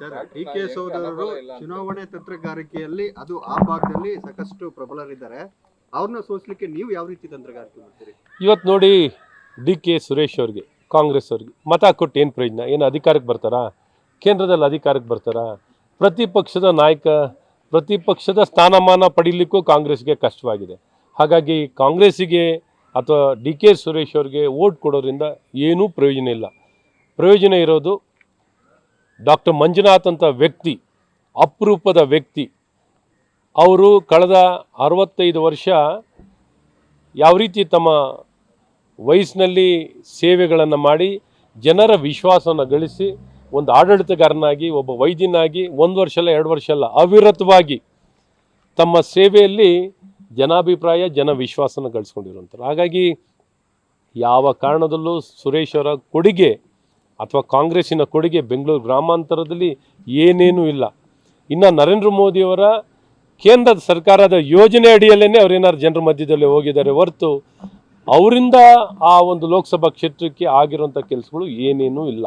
Sir D K ಸೋದರರು ಚುನಾವಣೆ ತಂತ್ರಗಾರಿಕೆಯಲ್ಲಿ ಅದು ಆ ಭಾಗದಲ್ಲಿ ಸಾಕಷ್ಟು ಪ್ರಬಲರಿದ್ದಾರೆ. ಅವ್ರನ್ನ ಸೋಲಿಸಲಿಕ್ಕೆ ನೀವು ಯಾವ ರೀತಿ ತಂತ್ರಗಾರಿಕೆ ಮಾಡ್ತೀರಿ? ಇವತ್ತು ನೋಡಿ ಡಿ ಕೆ ಸುರೇಶ್ ಅವ್ರಿಗೆ ಕಾಂಗ್ರೆಸ್ ಅವ್ರಿಗೆ ಮತ ಕೊಟ್ಟು ಏನು ಪ್ರಯೋಜನ? ಏನು ಅಧಿಕಾರಕ್ಕೆ ಬರ್ತಾರಾ? ಕೇಂದ್ರದಲ್ಲಿ ಅಧಿಕಾರಕ್ಕೆ ಬರ್ತಾರಾ? ಪ್ರತಿಪಕ್ಷದ ನಾಯಕ ಪ್ರತಿಪಕ್ಷದ ಸ್ಥಾನಮಾನ ಪಡೀಲಿಕ್ಕೂ ಕಾಂಗ್ರೆಸ್ಗೆ ಕಷ್ಟವಾಗಿದೆ. ಹಾಗಾಗಿ ಕಾಂಗ್ರೆಸ್ಸಿಗೆ ಅಥವಾ ಡಿ ಕೆ ಸುರೇಶ್ ಅವ್ರಿಗೆ ಓಟ್ ಕೊಡೋದ್ರಿಂದ ಏನೂ ಪ್ರಯೋಜನ ಇಲ್ಲ. ಪ್ರಯೋಜನ ಇರೋದು ಡಾಕ್ಟರ್ ಮಂಜುನಾಥ್ ಅಂತ ವ್ಯಕ್ತಿ, ಅಪರೂಪದ ವ್ಯಕ್ತಿ. ಅವರು ಕಳೆದ ಅರವತ್ತೈದು ವರ್ಷ ಯಾವ ರೀತಿ ತಮ್ಮ ವಯಸ್ಸಿನಲ್ಲಿ ಸೇವೆಗಳನ್ನು ಮಾಡಿ, ಜನರ ವಿಶ್ವಾಸವನ್ನು ಗಳಿಸಿ, ಒಂದು ಆಡಳಿತಗಾರನಾಗಿ, ಒಬ್ಬ ವೈದ್ಯನಾಗಿ, ಒಂದು ವರ್ಷ ಅಲ್ಲ, ಎರಡು ವರ್ಷ ಅಲ್ಲ, ಅವಿರತವಾಗಿ ತಮ್ಮ ಸೇವೆಯಲ್ಲಿ ಜನಾಭಿಪ್ರಾಯ, ಜನ ವಿಶ್ವಾಸನ ಗಳಿಸ್ಕೊಂಡಿರುವಂಥರು ಹಾಗಾಗಿ ಯಾವ ಕಾರಣದಲ್ಲೂ ಸುರೇಶ್ ಅವರ ಕೊಡುಗೆ ಅಥವಾ ಕಾಂಗ್ರೆಸ್ಸಿನ ಕೊಡುಗೆ ಬೆಂಗಳೂರು ಗ್ರಾಮಾಂತರದಲ್ಲಿ ಏನೇನೂ ಇಲ್ಲ. ಇನ್ನು ನರೇಂದ್ರ ಮೋದಿಯವರ ಕೇಂದ್ರ ಸರ್ಕಾರದ ಯೋಜನೆ ಅಡಿಯಲ್ಲೇ ಅವರೇನಾದ್ರು ಜನರ ಮಧ್ಯದಲ್ಲಿ ಹೋಗಿದ್ದಾರೆ ಹೊರತು ಅವರಿಂದ ಆ ಒಂದು ಲೋಕಸಭಾ ಕ್ಷೇತ್ರಕ್ಕೆ ಆಗಿರುವಂಥ ಕೆಲಸಗಳು ಏನೇನೂ ಇಲ್ಲ.